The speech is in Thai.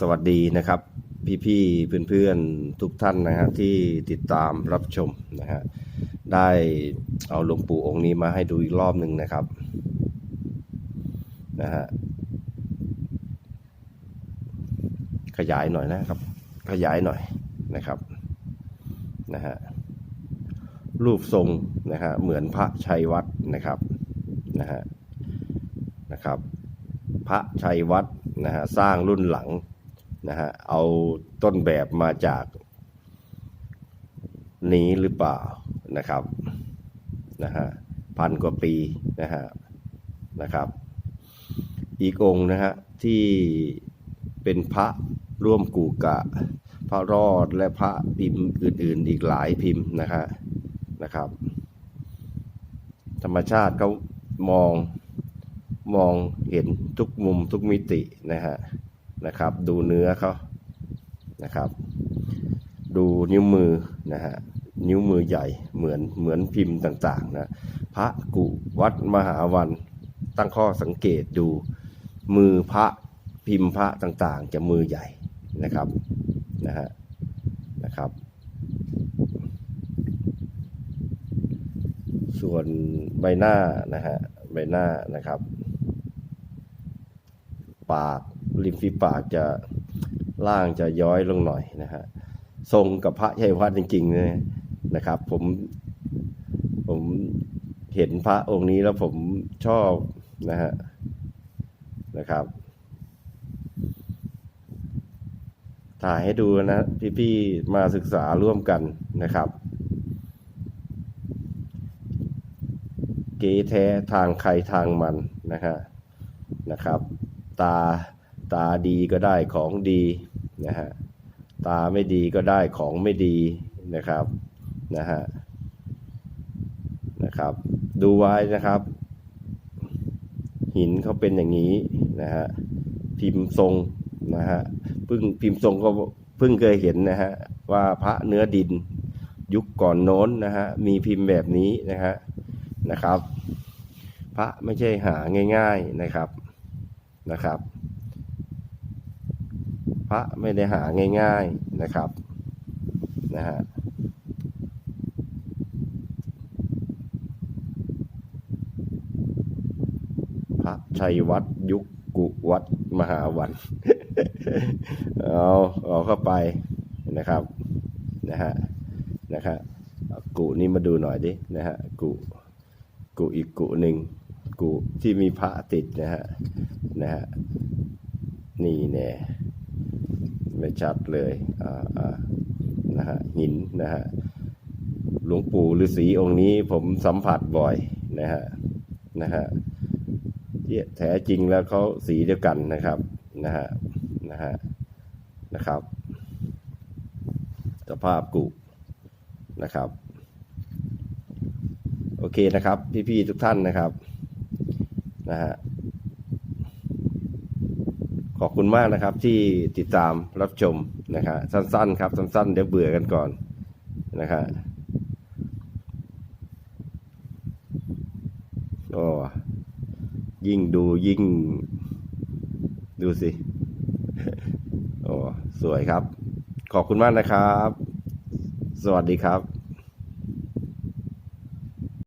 สวัสดีนะครับ พี่ๆเพื่อนๆทุกท่านนะฮะที่ติดตามรับชมนะฮะได้เอาหลวงปู่องค์นี้มาให้ดูอีกรอบหนึ่งนะครับนะฮะขยายหน่อยนะครับ ขยายหน่อยนะครับนะฮะรูปทรงนะฮะเหมือนพระชัยวัดนะครับนะฮะนะครับ พระชัยวัดนะฮะสร้างรุ่นหลัง นะฮะเอาต้นแบบมาจากนี้หรือเปล่านะครับนะฮะพันกว่าปีนะฮะนะครับ อีกองนะฮะที่เป็นพระร่วมกูกะ พระรอดและพระพิมพ์อื่น ๆ อีกหลายพิมพ์นะฮะนะครับ ธรรมชาติเขามองมองเห็นทุกมุมทุกมิตินะฮะ นะครับ ดูเนื้อเขานะครับ ดูนิ้วมือนะฮะนิ้วมือใหญ่เหมือนเหมือนพิมพ์ต่างๆนะพระกุวัดมหาวันตั้งข้อสังเกตดูมือพระพิมพ์พระต่างๆ จะมือใหญ่นะครับนะฮะนะครับ ส่วนใบหน้านะฮะใบหน้านะครับ ปาก ริมฝีปากจะล่างจะย้อยลงหน่อยนะฮะทรงกับพระชัยวัดจริงๆเลยนะครับ ผมผมเห็นพระองค์นี้แล้วผมชอบนะฮะนะครับ ถ่ายให้ดูนะพี่ๆมาศึกษาร่วมกันนะครับ เก๋แท้ทางใครทางมันนะฮะนะครับ ตา ตาดีก็ได้ของดีนะฮะตาไม่ดีก็ได้ของไม่ดีนะครับนะฮะนะครับ ดูไว้นะครับ หินเขาเป็นอย่างนี้นะฮะพิมพ์ทรงนะฮะพิ่งพิมพ์ทรงก็เพิ่งเคยเห็นนะฮะว่าพระเนื้อดิน ยุคก่อนโน้นนะฮะมีพิมพ์แบบนี้นะฮะนะครับ พระไม่ใช่หาง่าย ๆนะครับนะครับ ระไม่ได้หาง่าย ๆนะครับนะฮะพระชัยวัดยุคกุวัดมหาวัน เอาเอาเข้าไปนะครับนะฮะนะครับกุนี่มาดูหน่อยดินะฮะกุกุอีกกุหนึ่งกุที่มีพระติดนะฮะนะฮะนี่แน่ ไม่ชัดเลยนะฮะหินนะฮะหลวงปู่ฤาษีองค์นี้ผมสัมผัสบ่อยนะฮะนะฮะที่แท้จริงแล้วเขาสีเดียวกันนะครับนะฮะนะฮะนะครับ สภาพกุนะครับ โอเคนะครับ พี่ๆทุกท่านนะครับนะฮะ อบคุณมากนะครับที่ติดตามรับชมนะครับสั้นๆ ครับสั้นๆเดี๋ยวเบื่อกันก่อนนะครับโอ้ยิ่งดูยิ่ง ดูสิโอ้สวยครับ ขอบคุณมากนะครับ สวัสดีครับ